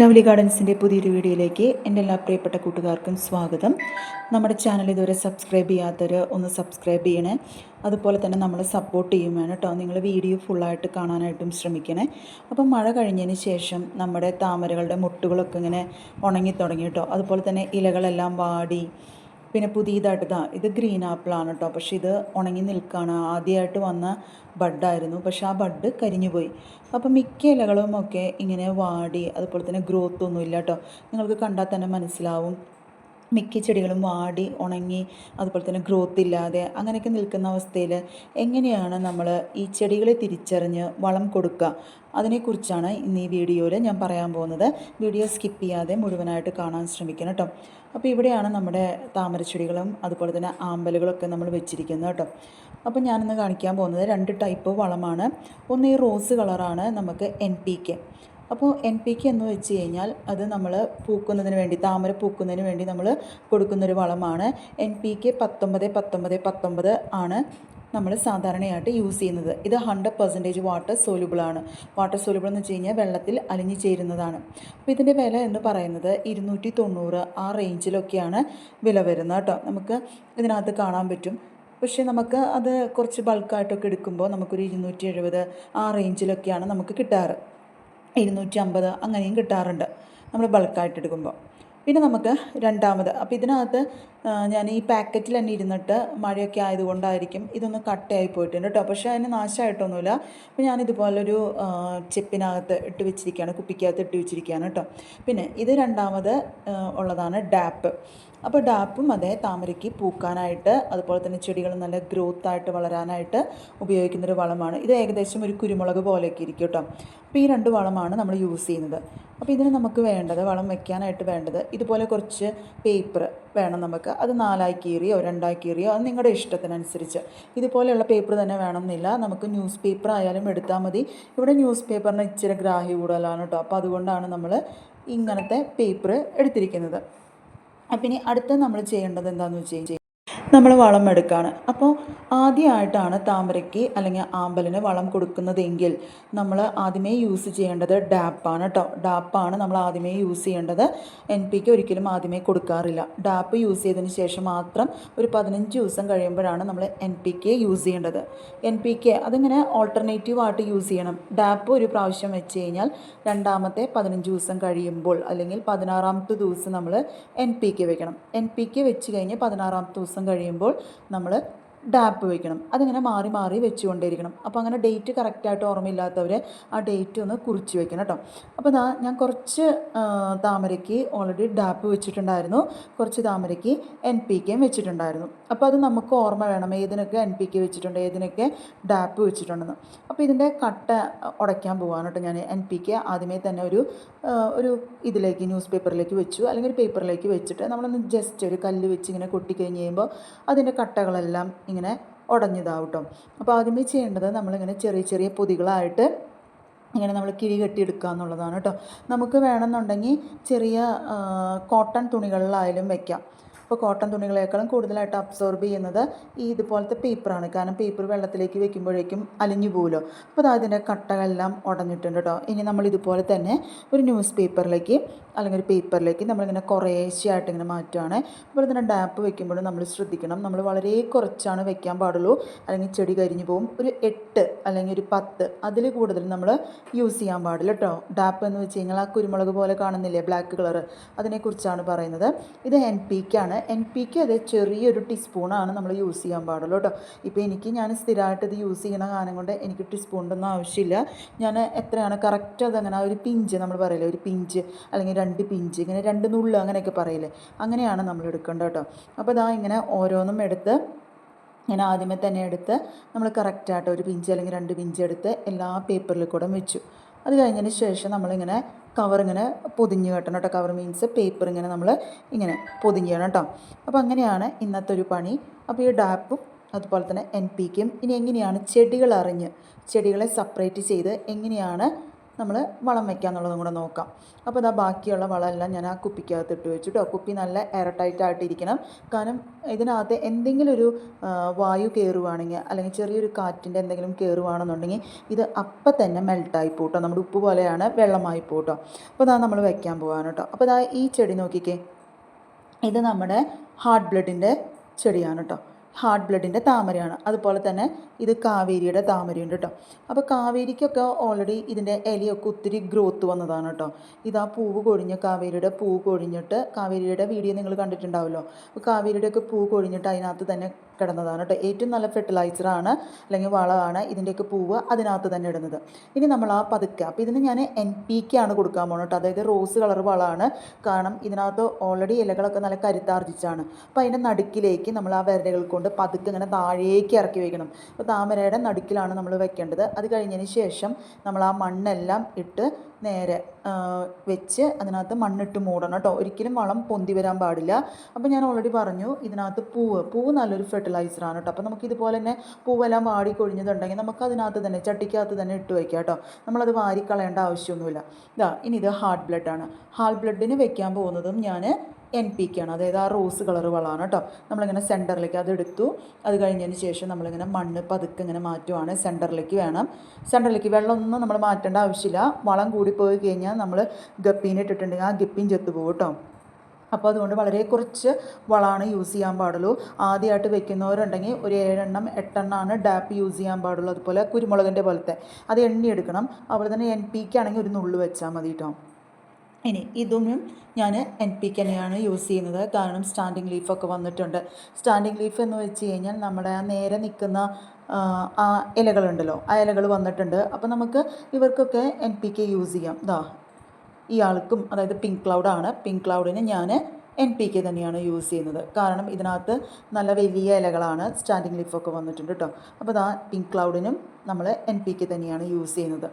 Lovely ഗാർഡൻസിന്റെ പുതിയൊരു വീഡിയോയിലേക്ക് എന്റെ എല്ലാ പ്രിയപ്പെട്ട കൂട്ടുകാർക്കും സ്വാഗതം. നമ്മുടെ ചാനൽ ഇതുവരെ സബ്സ്ക്രൈബ് ചെയ്യാത്തവർ ഒന്ന് സബ്സ്ക്രൈബ് ചെയ്യണേ. അതുപോലെ തന്നെ നമ്മൾ സപ്പോർട്ട് ചെയ്യും വേണം കേട്ടോ. നിങ്ങൾ വീഡിയോ ഫുള്ളായിട്ട് കാണാനായിട്ടും ശ്രമിക്കണേ. അപ്പം മഴ കഴിഞ്ഞതിന് ശേഷം നമ്മുടെ താമരകളുടെ മുട്ടുകളൊക്കെ ഇങ്ങനെ ഉണങ്ങി തുടങ്ങി കേട്ടോ. അതുപോലെ തന്നെ ഇലകളെല്ലാം വാടി പിന്നെ പുതിയതായിട്ട് ഇതാ ഇത് ഗ്രീൻ ആപ്പിളാണ് കേട്ടോ പക്ഷേ ഇത് ഉണങ്ങി നിൽക്കുകയാണ് ആദ്യമായിട്ട് വന്ന ബഡായിരുന്നു. പക്ഷേ ആ ബഡ് കരിഞ്ഞു പോയി. അപ്പം മിക്ക ഇലകളും ഒക്കെ ഇങ്ങനെ വാടി അതുപോലെ തന്നെ ഗ്രോത്ത് ഒന്നും ഇല്ല കേട്ടോ നിങ്ങൾക്ക് കണ്ടാൽ തന്നെ മനസ്സിലാവും. മിക്ക ചെടികളും വാടി ഉണങ്ങി അതുപോലെ തന്നെ ഗ്രോത്ത് ഇല്ലാതെ അങ്ങനെയൊക്കെ നിൽക്കുന്ന അവസ്ഥയിൽ എങ്ങനെയാണ് നമ്മൾ ഈ ചെടികളെ തിരിച്ചറിഞ്ഞ് വളം കൊടുക്കുക? അതിനെക്കുറിച്ചാണ് ഇന്ന് ഈ വീഡിയോയിൽ ഞാൻ പറയാൻ പോകുന്നത്. വീഡിയോ സ്കിപ്പ് ചെയ്യാതെ മുഴുവനായിട്ട് കാണാൻ ശ്രമിക്കണം കേട്ടോ. അപ്പോൾ ഇവിടെയാണ് നമ്മുടെ താമരച്ചെടികളും അതുപോലെ തന്നെ ആമ്പലുകളൊക്കെ നമ്മൾ വെച്ചിരിക്കുന്നത് കേട്ടോ. അപ്പോൾ ഞാനിന്ന് കാണിക്കാൻ പോകുന്നത് രണ്ട് ടൈപ്പ് വളമാണ്. ഒന്ന് ഈ റോസ് കളറാണ് നമുക്ക് എൻ പി കെ അപ്പോൾ എൻ പി കെ എന്ന് വെച്ച് കഴിഞ്ഞാൽ അത് നമ്മൾ പൂക്കുന്നതിന് വേണ്ടി താമര പൂക്കുന്നതിന് വേണ്ടി നമ്മൾ കൊടുക്കുന്നൊരു വളമാണ്. എൻ പി കെ പത്തൊമ്പത് പത്തൊമ്പത് പത്തൊമ്പത് ആണ് നമ്മൾ സാധാരണയായിട്ട് യൂസ് ചെയ്യുന്നത്. ഇത് ഹൺഡ്രഡ് പെർസെന്റേജ് വാട്ടർ സോലുബിളാണ് വാട്ടർ സോലുബിൾ എന്ന് വെച്ച് കഴിഞ്ഞാൽ വെള്ളത്തിൽ അലിഞ്ഞു ചേരുന്നതാണ്. അപ്പോൾ ഇതിന്റെ വില എന്ന് പറയുന്നത് ഇരുന്നൂറ്റി തൊണ്ണൂറ് ആ റേഞ്ചിലൊക്കെയാണ് വില വരുന്നത് കേട്ടോ. നമുക്ക് ഇതിനകത്ത് കാണാൻ പറ്റും. പക്ഷേ നമുക്ക് അത് കുറച്ച് ബൾക്കായിട്ടൊക്കെ എടുക്കുമ്പോൾ നമുക്കൊരു ഇരുന്നൂറ്റി എഴുപത് ആ റേഞ്ചിലൊക്കെയാണ് നമുക്ക് കിട്ടാറ്. ഇരുന്നൂറ്റി അമ്പത് അങ്ങനെയും കിട്ടാറുണ്ട് നമ്മൾ ബൾക്കായിട്ട് എടുക്കുമ്പോൾ. പിന്നെ നമുക്ക് രണ്ടാമത് അപ്പോൾ ഇതിനകത്ത് ഞാൻ ഈ പാക്കറ്റിൽ തന്നെ ഇരുന്നിട്ട് മഴയൊക്കെ ആയതുകൊണ്ടായിരിക്കും ഇതൊന്ന് കട്ടയായി പോയിട്ടുണ്ട് കേട്ടോ. പക്ഷേ അതിന് നാശമായിട്ടൊന്നുമില്ല. അപ്പോൾ ഞാൻ ഇതുപോലൊരു ചെപ്പിനകത്ത് ഇട്ട് വെച്ചിരിക്കുകയാണ് കുപ്പിക്കകത്ത് ഇട്ട് വെച്ചിരിക്കുകയാണ് കേട്ടോ. പിന്നെ ഇത് രണ്ടാമത് ഉള്ളതാണ് ഡാപ്പ്. അപ്പോൾ ഡാപ്പും അതേ താമരയ്ക്ക് പൂക്കാനായിട്ട് അതുപോലെ തന്നെ ചെടികൾ നല്ല ഗ്രോത്ത് ആയിട്ട് വളരാനായിട്ട് ഉപയോഗിക്കുന്നൊരു വളമാണ്. ഇത് ഏകദേശം ഒരു കുരുമുളക് പോലെയൊക്കെ ഇരിക്കും കേട്ടോ. അപ്പോൾ ഈ രണ്ട് വളമാണ് നമ്മൾ യൂസ് ചെയ്യുന്നത്. അപ്പോൾ ഇതിന് നമുക്ക് വേണ്ടത് വളം വെക്കാനായിട്ട് വേണ്ടത് ഇതുപോലെ കുറച്ച് പേപ്പർ വേണം നമുക്ക്. അത് നാലായി കീറിയോ രണ്ടായി കീറിയോ അത് നിങ്ങളുടെ ഇഷ്ടത്തിനനുസരിച്ച്. ഇതുപോലെയുള്ള പേപ്പർ തന്നെ വേണമെന്നില്ല. നമുക്ക് ന്യൂസ് പേപ്പർ ആയാലും എടുത്താൽ മതി. ഇവിടെ ന്യൂസ് പേപ്പറിന് ഇച്ചിരി ഗ്രാഹി കൂടുതലാണ് കേട്ടോ. അപ്പോൾ അതുകൊണ്ടാണ് നമ്മൾ ഇങ്ങനത്തെ പേപ്പർ എടുത്തിരിക്കുന്നത്. അപ്പം ഇനി അടുത്ത നമ്മൾ ചെയ്യേണ്ടത് എന്താണെന്ന് വെച്ച് കഴിഞ്ഞാൽ നമ്മൾ വളം എടുക്കുകയാണ് അപ്പോൾ ആദ്യമായിട്ടാണ് താമരയ്ക്ക് അല്ലെങ്കിൽ ആമ്പലിന് വളം കൊടുക്കുന്നതെങ്കിൽ നമ്മൾ ആദ്യമേ യൂസ് ചെയ്യേണ്ടത് ഡാപ്പാണ് കേട്ടോ ഡാപ്പാണ് നമ്മൾ ആദ്യമേ യൂസ് ചെയ്യേണ്ടത്. എൻ പിക്ക് ഒരിക്കലും ആദ്യമേ കൊടുക്കാറില്ല. ഡാപ്പ് യൂസ് ചെയ്തതിന് ശേഷം മാത്രം ഒരു പതിനഞ്ച് ദിവസം കഴിയുമ്പോഴാണ് നമ്മൾ എൻ പി കെ യൂസ് ചെയ്യേണ്ടത്. എൻ പി കെ അതിങ്ങനെ ഓൾട്ടർനേറ്റീവ് ആയിട്ട് യൂസ് ചെയ്യണം. ഡാപ്പ് ഒരു പ്രാവശ്യം വെച്ച് കഴിഞ്ഞാൽ രണ്ടാമത്തെ പതിനഞ്ച് ദിവസം കഴിയുമ്പോൾ അല്ലെങ്കിൽ പതിനാറാമത്തെ ദിവസം നമ്മൾ എൻ പി കെ വെക്കണം. എൻ പി കെ വെച്ച് കഴിഞ്ഞ് പതിനാറാമത്തെ ദിവസം കഴിയുമ്പോൾ നമ്മൾ ഡാപ്പ് വയ്ക്കണം അതിങ്ങനെ മാറി മാറി വെച്ചുകൊണ്ടേയിരിക്കണം. അപ്പോൾ അങ്ങനെ ഡേറ്റ് കറക്റ്റായിട്ട് ഓർമ്മയില്ലാത്തവർ ആ ഡേറ്റ് ഒന്ന് കുറിച്ച് വെക്കണം കേട്ടോ അപ്പോൾ ഞാൻ കുറച്ച് താമരയ്ക്ക് ഓൾറെഡി ഡാപ്പ് വെച്ചിട്ടുണ്ടായിരുന്നു. കുറച്ച് താമരയ്ക്ക് എൻ പി കെയും വെച്ചിട്ടുണ്ടായിരുന്നു. അപ്പോൾ അത് നമുക്ക് ഓർമ്മ വേണം. ഏതിനൊക്കെ എൻ പി കെ വെച്ചിട്ടുണ്ട് ഏതിനൊക്കെ ഡാപ്പ് വെച്ചിട്ടുണ്ടെന്ന്. അപ്പോൾ ഇതിന്റെ കട്ട ഉടയ്ക്കാൻ പോകാൻ കേട്ടോ ഞാൻ എൻ പി കെ ആദ്യമേ തന്നെ ഒരു ഒരു ഇതിലേക്ക് ന്യൂസ് പേപ്പറിലേക്ക് വെച്ചു. അല്ലെങ്കിൽ ഒരു പേപ്പറിലേക്ക് വെച്ചിട്ട് നമ്മളൊന്ന് ജസ്റ്റ് ഒരു കല്ല് വെച്ച് ഇങ്ങനെ കൊട്ടിക്കഴിഞ്ഞ് കഴിയുമ്പോൾ അതിന്റെ കട്ടകളെല്ലാം ഇങ്ങനെ ഉടഞ്ഞതാവും അപ്പോൾ ആദ്യമേ ചെയ്യേണ്ടത് നമ്മളിങ്ങനെ ചെറിയ ചെറിയ പൊതികളായിട്ട് ഇങ്ങനെ നമ്മൾ കിഴി കെട്ടിയെടുക്കുക എന്നുള്ളതാണ് കേട്ടോ. നമുക്ക് വേണമെന്നുണ്ടെങ്കിൽ ചെറിയ കോട്ടൺ തുണികളിലായാലും വെക്കാം. അപ്പോൾ കോട്ടൺ തുണികളേക്കാളും കൂടുതലായിട്ട് അബ്സോർബ് ചെയ്യുന്നത് ഈ ഇതുപോലത്തെ പേപ്പറാണ്. കാരണം പേപ്പർ വെള്ളത്തിലേക്ക് വെക്കുമ്പോഴേക്കും അലിഞ്ഞു പോകുമല്ലോ അപ്പോൾ അതിന്റെ കട്ടകളെല്ലാം ഉടഞ്ഞിട്ടുണ്ട് കേട്ടോ. ഇനി നമ്മൾ ഇതുപോലെ തന്നെ ഒരു ന്യൂസ് പേപ്പറിലേക്ക് അല്ലെങ്കിൽ ഒരു പേപ്പറിലേക്ക് നമ്മളിങ്ങനെ കുറേശ്ശെയായിട്ട് ഇങ്ങനെ മാറ്റുകയാണ് അതുപോലെ തന്നെ ഡാപ്പ് വെക്കുമ്പോഴും നമ്മൾ ശ്രദ്ധിക്കണം. നമ്മൾ വളരെ കുറച്ചാണ് വെക്കാൻ പാടുള്ളൂ. അല്ലെങ്കിൽ ചെടി കരിഞ്ഞു പോകും. ഒരു എട്ട് അല്ലെങ്കിൽ ഒരു പത്ത് അതിൽ കൂടുതൽ നമ്മൾ യൂസ് ചെയ്യാൻ പാടില്ല കേട്ടോ. ഡാപ്പ് എന്ന് വെച്ച് കഴിഞ്ഞാൽ ആ കുരുമുളക് പോലെ കാണുന്നില്ലേ? ബ്ലാക്ക് കളർ അതിനെക്കുറിച്ചാണ് പറയുന്നത്. ഇത് എൻ പി ആണ്. എൻ പി കെ അത് ചെറിയൊരു ടീസ്പൂണാണ് നമ്മൾ യൂസ് ചെയ്യാൻ പാടുള്ളൂ കേട്ടോ. ഇപ്പോൾ എനിക്ക് ഞാൻ സ്ഥിരമായിട്ട് ഇത് യൂസ് ചെയ്യുന്ന കാരണം കൊണ്ട് എനിക്ക് ടീസ്പൂണിന്റെ ഒന്നും ആവശ്യമില്ല. ഞാൻ എത്രയാണ്? കറക്റ്റ് അതങ്ങനെ ഒരു പിഞ്ച് നമ്മൾ പറയില്ല? ഒരു പിഞ്ച് അല്ലെങ്കിൽ രണ്ട് പിഞ്ച് ഇങ്ങനെ രണ്ട് നുള്ളു അങ്ങനെയൊക്കെ പറയില്ലേ? അങ്ങനെയാണ് നമ്മൾ എടുക്കേണ്ടത് കേട്ടോ. അപ്പോൾ ഇതാ ഇങ്ങനെ ഓരോന്നും എടുത്ത് ഞാൻ ആദ്യമേ തന്നെ എടുത്ത് നമ്മൾ കറക്റ്റായിട്ട് ഒരു പിഞ്ച് അല്ലെങ്കിൽ രണ്ട് പിഞ്ച് എടുത്ത് എല്ലാ പേപ്പറിൽ കൂടെ വെച്ചു. അത് കഴിഞ്ഞതിന് ശേഷം നമ്മളിങ്ങനെ കവർ ഇങ്ങനെ പൊതിഞ്ഞ് കെട്ടണം കേട്ടോ. കവർ മീൻസ് പേപ്പർ ഇങ്ങനെ നമ്മൾ ഇങ്ങനെ പൊതിഞ്ഞ് കേട്ടോ. അപ്പോൾ അങ്ങനെയാണ് ഇന്നത്തെ ഒരു പണി. അപ്പോൾ ഈ ഡാപ്പും അതുപോലെ തന്നെ എൻ പിക്കും ഇനി എങ്ങനെയാണ് ചെടികൾ അറിഞ്ഞ് ചെടികളെ സെപ്പറേറ്റ് ചെയ്ത് എങ്ങനെയാണ് നമ്മൾ വളം വയ്ക്കുക എന്നുള്ളതും കൂടെ നോക്കാം. അപ്പോൾ ഇതാ ബാക്കിയുള്ള വളമെല്ലാം ഞാൻ ആ കുപ്പിക്കകത്ത് ഇട്ട് വെച്ചു കേട്ടോ കുപ്പി നല്ല എയർ ടൈറ്റ് ആയിട്ടിരിക്കണം കാരണം ഇതിനകത്ത് എന്തെങ്കിലും ഒരു വായു കയറുവാണെങ്കിൽ അല്ലെങ്കിൽ ചെറിയൊരു കാറ്റിന്റെ എന്തെങ്കിലും കയറുവാണെന്നുണ്ടെങ്കിൽ ഇത് അപ്പം തന്നെ മെൽട്ടായി പോട്ടോ. നമ്മുടെ ഉപ്പ് പോലെയാണ് വെള്ളമായി പോട്ടോ. അപ്പോൾ ഇതാ നമ്മൾ വയ്ക്കാൻ പോകാൻ കേട്ടോ. അപ്പോൾ ഇതാ ഈ ചെടി നോക്കിക്കേ. ഇത് നമ്മുടെ ഹാർട്ട് ബ്ലഡിന്റെ ചെടിയാണ് കേട്ടോ. ഹാർട്ട് ബ്ലഡിന്റെ താമരയാണ്. അതുപോലെ തന്നെ ഇത് കാവേരിയുടെ താമരയുണ്ട് കേട്ടോ അപ്പോൾ കാവേരിക്കൊക്കെ ഓൾറെഡി ഇതിന്റെ ഇലയൊക്കെ ഒത്തിരി ഗ്രോത്ത് വന്നതാണ് കേട്ടോ ഇതാ പൂവ് കൊഴിഞ്ഞ് കാവേരിയുടെ പൂവ് കൊഴിഞ്ഞിട്ട് കാവേരിയുടെ വീഡിയോ നിങ്ങൾ കണ്ടിട്ടുണ്ടാവുമല്ലോ അപ്പോൾ കാവേരിയുടെയൊക്കെ പൂവ് കൊഴിഞ്ഞിട്ട് അതിനകത്ത് തന്നെ കിടന്നതാണ് കേട്ടോ ഏറ്റവും നല്ല ഫെർട്ടിലൈസറാണ് അല്ലെങ്കിൽ വളമാണ് ഇതിന്റെയൊക്കെ പൂവ് അതിനകത്ത് തന്നെ ഇടുന്നത്. ഇനി നമ്മൾ ആ പതുക്കെ അപ്പോൾ ഇതിന് ഞാൻ എൻ പി കെ ആണ് കൊടുക്കാൻ പോകുന്നത് കേട്ടോ അതായത് റോസ് കളർ വളമാണ്. കാരണം ഇതിനകത്ത് ഓൾറെഡി ഇലകളൊക്കെ നല്ല കരുത്താർജിച്ചാണ്. അപ്പോൾ അതിന്റെ നടുക്കിലേക്ക് നമ്മൾ ആ വിരലുകൾ കൊണ്ട് പതുക്കെ ഇങ്ങനെ താഴേക്ക് ഇറക്കി വയ്ക്കണം അപ്പോൾ താമരയുടെ നടുക്കിലാണ് നമ്മൾ വെക്കേണ്ടത്. അത് കഴിഞ്ഞതിന് ശേഷം നമ്മൾ ആ മണ്ണെല്ലാം ഇട്ട് നേരെ വെച്ച് അതിനകത്ത് മണ്ണിട്ട് മൂടണം കേട്ടോ. ഒരിക്കലും വളം പൊന്തി വരാൻ പാടില്ല. അപ്പോൾ ഞാൻ ഓൾറെഡി പറഞ്ഞു ഇതിനകത്ത് പൂവ്. പൂവ് നല്ലൊരു ഫെർട്ടിലൈസറാണ് കേട്ടോ. അപ്പോൾ നമുക്ക് ഇതുപോലെ തന്നെ പൂവെല്ലാം വാടി കൊഴിഞ്ഞതുണ്ടെങ്കിൽ നമുക്ക് അതിനകത്ത് തന്നെ ചട്ടിക്കകത്ത് തന്നെ ഇട്ട് വയ്ക്കാം കേട്ടോ. നമ്മളത് വാരിക്കളയേണ്ട ആവശ്യമൊന്നുമില്ല. ഇതാ ഇനി ഇത് ഹാർട്ട് ബ്ലഡാണ് ഹാർട്ട് ബ്ലഡിന് വെക്കാൻ പോകുന്നതും ഞാൻ എൻ പി കെ ആണ്. അതായത് ആ റോസ് കളർ വളമാണ് കേട്ടോ. നമ്മളിങ്ങനെ സെന്ററിലേക്ക് അത് എടുത്തു. അത് കഴിഞ്ഞതിന് ശേഷം നമ്മളിങ്ങനെ മണ്ണ് പതുക്കെ ഇങ്ങനെ മാറ്റുവാണ്. സെന്ററിലേക്ക് വേണം. സെന്ററിലേക്ക് വെള്ളമൊന്നും നമ്മൾ മാറ്റേണ്ട ആവശ്യമില്ല. വളം കൂടിപ്പോയി കഴിഞ്ഞാൽ നമ്മൾ ഗപ്പീനെ ഇട്ടിട്ടുണ്ടെങ്കിൽ ആ ഗപ്പീൻ ചെത്തുപോകും കേട്ടോ. അപ്പോൾ അതുകൊണ്ട് വളരെ കുറച്ച് വളമാണ് യൂസ് ചെയ്യാൻ പാടുള്ളൂ. ആദ്യമായിട്ട് വെക്കുന്നവരുണ്ടെങ്കിൽ ഒരു ഏഴെണ്ണം എട്ടെണ്ണമാണ് ഡാപ്പ് യൂസ് ചെയ്യാൻ പാടുള്ളൂ. അതുപോലെ കുരുമുളകിന്റെ പോലത്തെ. അത് എണ്ണി എടുക്കണം. അതുപോലെ തന്നെ എൻ പി ആണെങ്കിൽ ഒരു നുള്ളു വെച്ചാൽ മതി കേട്ടോ. ഇനി ഇതൊന്നും ഞാൻ എൻ പി തന്നെയാണ് യൂസ് ചെയ്യുന്നത്. കാരണം സ്റ്റാൻഡിങ് ലീഫൊക്കെ വന്നിട്ടുണ്ട്. സ്റ്റാൻഡിങ് ലീഫ് എന്ന് വെച്ച് കഴിഞ്ഞാൽ നമ്മുടെ നേരെ നിൽക്കുന്ന ആ, ഇലകളുണ്ടല്ലോ. ആ ഇലകൾ വന്നിട്ടുണ്ട്. അപ്പോൾ നമുക്ക് ഇവർക്കൊക്കെ എൻ പി കെ യൂസ് ചെയ്യാം. ഇതാ ഇയാൾക്കും അതായത് പിങ്ക് ക്ലൗഡാണ് പിങ്ക് ക്ലൗഡിന് ഞാൻ എൻ പി കെ തന്നെയാണ് യൂസ് ചെയ്യുന്നത്. കാരണം ഇതിനകത്ത് നല്ല വലിയ ഇലകളാണ് സ്റ്റാൻഡിങ് ലീഫൊക്കെ വന്നിട്ടുണ്ട് കേട്ടോ അപ്പോൾ ദാ പിങ്ക് ക്ലൗഡിനും നമ്മൾ എൻ പി കെ തന്നെയാണ് യൂസ് ചെയ്യുന്നത്.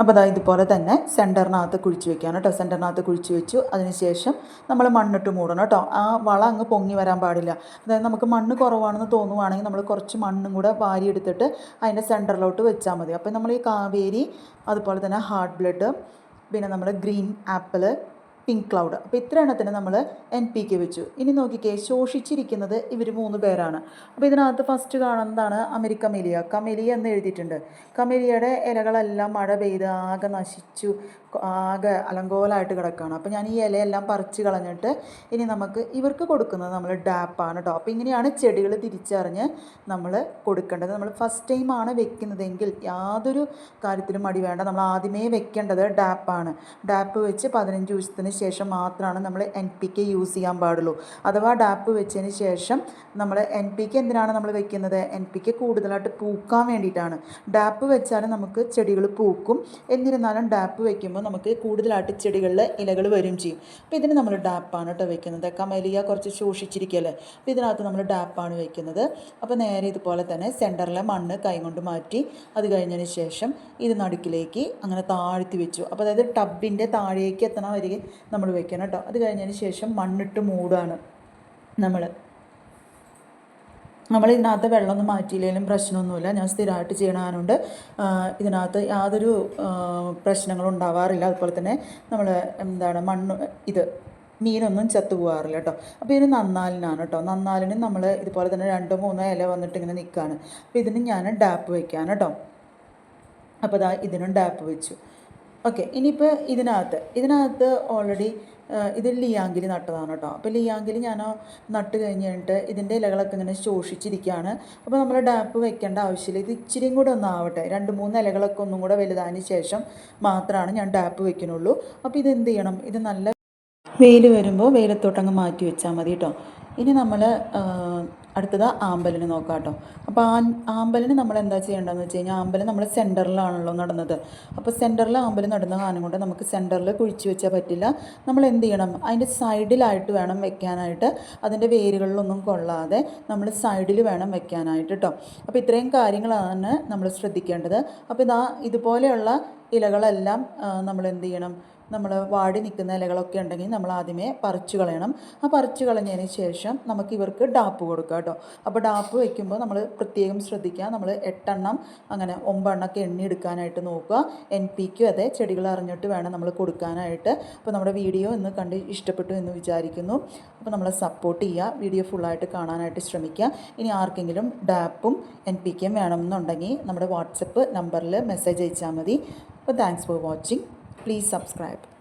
അപ്പോൾ അതാ ഇതുപോലെ തന്നെ സെന്ററിനകത്ത് കുഴിച്ച് വെക്കുകയാണ് കേട്ടോ. സെന്ററിനകത്ത് കുഴിച്ച് വെച്ചു. അതിനുശേഷം നമ്മൾ മണ്ണിട്ട് മൂടണം കേട്ടോ. ആ വള അങ്ങ് പൊങ്ങി വരാൻ പാടില്ല. അതായത് നമുക്ക് മണ്ണ് കുറവാണെന്ന് തോന്നുവാണെങ്കിൽ നമ്മൾ കുറച്ച് മണ്ണും കൂടെ വാരിയെടുത്തിട്ട് അതിന്റെ സെന്ററിലോട്ട് വെച്ചാൽ മതി. അപ്പോൾ നമ്മൾ ഈ കാവേരി അതുപോലെ തന്നെ ഹാർട്ട് ബ്ലഡ് പിന്നെ നമ്മൾ ഗ്രീൻ ആപ്പിൾ പിങ്ക് ക്ലൗഡ്. അപ്പോൾ ഇത്ര എണ്ണത്തിന് നമ്മൾ എൻ പി കെ വെച്ചു. ഇനി നോക്കിക്കേ ശോഷിച്ചിരിക്കുന്നത് ഇവർ മൂന്ന് പേരാണ്. അപ്പോൾ ഇതിനകത്ത് ഫസ്റ്റ് കാണുന്നതാണ് അമേരിക്ക കമേലിയ കമേലിയ എന്ന് എഴുതിയിട്ടുണ്ട്. കമേലിയയുടെ ഇലകളെല്ലാം മഴ പെയ്ത് ആകെ നശിച്ചു. ആകെ അലങ്കോലമായിട്ട് കിടക്കുകയാണ്. അപ്പോൾ ഞാൻ ഈ ഇലയെല്ലാം പറിച്ച് കളഞ്ഞിട്ട് ഇനി നമുക്ക് ഇവർക്ക് കൊടുക്കുന്നത് നമ്മൾ ഡാപ്പാണ് കേട്ടോ അപ്പോൾ ഇങ്ങനെയാണ് ചെടികൾ തിരിച്ചറിഞ്ഞ് നമ്മൾ കൊടുക്കേണ്ടത്. നമ്മൾ ഫസ്റ്റ് ടൈമാണ് വെക്കുന്നതെങ്കിൽ യാതൊരു കാര്യത്തിലും മടി വേണ്ട. നമ്മൾ ആദ്യമേ വെക്കേണ്ടത് ഡാപ്പാണ് ഡാപ്പ് വെച്ച് പതിനഞ്ച് ദിവസത്തിന് ശേഷം മാത്രമാണ് നമ്മൾ എൻ പി കെ യൂസ് ചെയ്യാൻ പാടുള്ളൂ. അഥവാ ഡാപ്പ് വെച്ചതിന് ശേഷം നമ്മൾ എൻ പി കെ എന്തിനാണ് നമ്മൾ വെക്കുന്നത്? എൻ പി കെ കൂടുതലായിട്ട് പൂക്കാൻ വേണ്ടിയിട്ടാണ്. ഡാപ്പ് വെച്ചാൽ നമുക്ക് ചെടികൾ പൂക്കും. എന്നിരുന്നാലും ഡാപ്പ് വെക്കുമ്പോൾ നമുക്ക് കൂടുതലായിട്ട് ചെടികളിൽ ഇലകൾ വരും ചെയ്യും. അപ്പോൾ ഇതിന് നമ്മൾ ഡാപ്പാണ് കേട്ടോ വെക്കുന്നത്. കമലിയ കുറച്ച് ശോഷിച്ചിരിക്കുകയല്ലേ അപ്പോൾ ഇതിനകത്ത് നമ്മൾ ഡാപ്പാണ് വെക്കുന്നത്. അപ്പോൾ നേരെ ഇതുപോലെ തന്നെ സെന്ററിലെ മണ്ണ് കൈകൊണ്ട് മാറ്റി അത് കഴിഞ്ഞതിന് ശേഷം ഇത് നടുക്കിലേക്ക് അങ്ങനെ താഴ്ത്തി വെച്ചു. അപ്പോൾ അതായത് ടബിന്റെ താഴേക്ക് എത്തണ വരെ നമ്മൾ വെക്കണം കേട്ടോ അത് കഴിഞ്ഞതിന് ശേഷം മണ്ണിട്ട് മൂടാണ് നമ്മൾ നമ്മൾ ഇതിനകത്ത് വെള്ളമൊന്നും മാറ്റിയില്ലെങ്കിലും പ്രശ്നമൊന്നുമില്ല. ഞാൻ സ്ഥിരമായിട്ട് ചെയ്യണതുകൊണ്ട് ഇതിനകത്ത് യാതൊരു പ്രശ്നങ്ങളും ഉണ്ടാവാറില്ല. അതുപോലെ തന്നെ നമ്മൾ എന്താണ് മണ്ണ് ഇത് മീനൊന്നും ചത്തു പോകാറില്ല കേട്ടോ. അപ്പോൾ ഇതിന് നന്നാലിനാണ് കേട്ടോ. നന്നാലിന് നമ്മൾ ഇതുപോലെ തന്നെ രണ്ടോ മൂന്നോ ഇല വന്നിട്ട് ഇങ്ങനെ നിൽക്കുകയാണ് അപ്പോൾ ഇതിന് ഞാൻ ഡാപ്പ് വയ്ക്കാൻ കേട്ടോ. അപ്പോൾ ദാ ഇതിനും ഡാപ്പ് വെച്ചു. ഓക്കെ ഇനിയിപ്പോൾ ഇതിനകത്ത് ഇതിനകത്ത് ഓൾറെഡി ഇത് ലിയാങ്കിലി നട്ടതാണ് കേട്ടോ അപ്പോൾ ലിയാങ്കിലി ഞാൻ നട്ട് കഴിഞ്ഞിട്ട് ഇതിന്റെ ഇലകളൊക്കെ ഇങ്ങനെ ശോഷിച്ചിരിക്കുകയാണ് അപ്പോൾ നമ്മൾ ഡാപ്പ് വെക്കേണ്ട ആവശ്യമില്ല. ഇത് ഇച്ചിരിയും കൂടെ ഒന്ന് ആവട്ടെ രണ്ട് മൂന്ന് ഇലകളൊക്കെ ഒന്നും കൂടെ വലുതായതിന് ശേഷം മാത്രമാണ് ഞാൻ ഡാപ്പ് വെക്കുന്നുള്ളൂ അപ്പോൾ ഇത് എന്ത് ചെയ്യണം? ഇത് നല്ല വെയിൽ വരുമ്പോൾ വെയിലത്തോട്ടങ്ങ് മാറ്റി വെച്ചാൽ മതി കേട്ടോ ഇനി നമ്മൾ അടുത്തത് ആമ്പലിന് നോക്കാം കേട്ടോ. അപ്പോൾ ആ ആമ്പലിന് നമ്മൾ എന്താ ചെയ്യേണ്ടതെന്ന് വെച്ച് കഴിഞ്ഞാൽ ആമ്പലം നമ്മൾ സെന്ററിലാണല്ലോ നടന്നത്. അപ്പോൾ സെന്ററിൽ ആമ്പൽ നടന്ന കാരണം കൊണ്ട് നമുക്ക് സെന്ററിൽ കുഴിച്ച് വെച്ചാൽ പറ്റില്ല. നമ്മൾ എന്ത് ചെയ്യണം? അതിന്റെ സൈഡിലായിട്ട് വേണം വെക്കാനായിട്ട്. അതിന്റെ വേരുകളിലൊന്നും കൊള്ളാതെ നമ്മൾ സൈഡിൽ വേണം വെക്കാനായിട്ട് കേട്ടോ. അപ്പോൾ ഇത്രയും കാര്യങ്ങളാണ് നമ്മൾ ശ്രദ്ധിക്കേണ്ടത്. അപ്പോൾ ഇതാ ഇതുപോലെയുള്ള ഇലകളെല്ലാം നമ്മൾ എന്ത് ചെയ്യണം? നമ്മൾ വാടി നിൽക്കുന്ന ഇലകളൊക്കെ ഉണ്ടെങ്കിൽ നമ്മൾ ആദ്യമേ പറിച്ചു കളയണം. ആ പറിച്ചു കളഞ്ഞതിന് ശേഷം നമുക്ക് ഇവർക്ക് ഡാപ്പ് കൊടുക്കുക കേട്ടോ. അപ്പോൾ ഡാപ്പ് വയ്ക്കുമ്പോൾ നമ്മൾ പ്രത്യേകം ശ്രദ്ധിക്കുക. നമ്മൾ എട്ടെണ്ണം അങ്ങനെ ഒമ്പെണ്ണമൊക്കെ എണ്ണി എടുക്കാനായിട്ട് നോക്കുക. എൻ പിക്കും അതെ ചെടികൾ അറിഞ്ഞിട്ട് വേണം നമ്മൾ കൊടുക്കാനായിട്ട്. അപ്പോൾ നമ്മുടെ വീഡിയോ ഇന്ന് കണ്ട് ഇഷ്ടപ്പെട്ടു എന്ന് വിചാരിക്കുന്നു. അപ്പോൾ നമ്മളെ സപ്പോർട്ട് ചെയ്യുക. വീഡിയോ ഫുള്ളായിട്ട് കാണാനായിട്ട് ശ്രമിക്കുക. ഇനി ആർക്കെങ്കിലും ഡാപ്പും എൻ പി കെയും വേണമെന്നുണ്ടെങ്കിൽ നമ്മുടെ വാട്സപ്പ് നമ്പറിൽ മെസ്സേജ് അയച്ചാൽ മതി. അപ്പോൾ thanks for watching. Please subscribe